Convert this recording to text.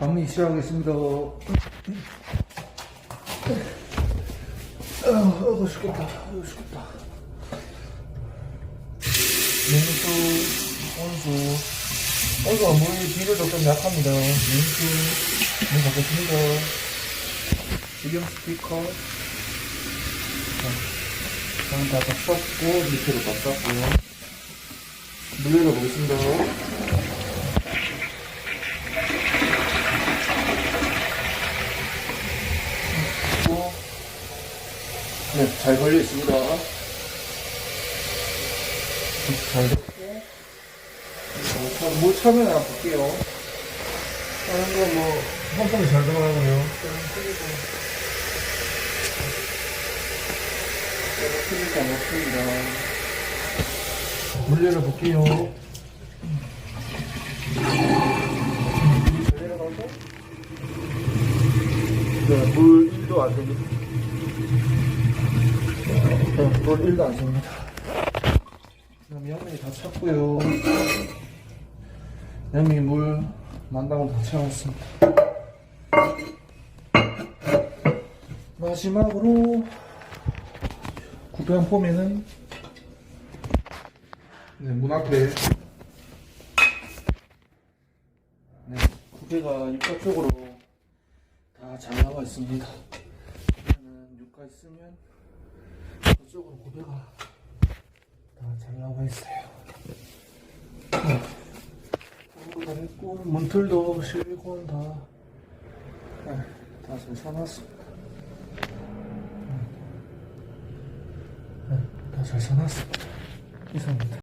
밤이 시작하겠습니다. 아, 아이고, 죽겠다. 죽겠다. 냉수, 온수. 온수가 물이 비교적 좀 약합니다. 냉수, 물 받겠습니다. 지금 스피커. 저는 다 닦았고, 밑에도 닦았고요. 물 열어보겠습니다. 네, 잘 걸려 있습니다. 잘 됐고, 물 차면 하나 볼게요. 다른 거 뭐, 펌프는 잘 들어가고요. 틀리지 않았습니다. 물 열어볼게요. 네, 물 1도 안 됩니다. 네, 물 1도 안 됩니다. 그럼 양면이 다 찼고요. 양면이 물 만다고 다 채웠습니다. 마지막으로 구평 폼에는 네, 문 앞에 네, 구배가 육가 쪽으로 다 잘 나와 있습니다. 육가 있으면 그쪽으로 구배가 다잘 나와 있어요. 네, 다 했고 문틀도 실리콘 다 네, 다잘 사놨습니다. 네, 다잘 사놨습니다. 이상입니다.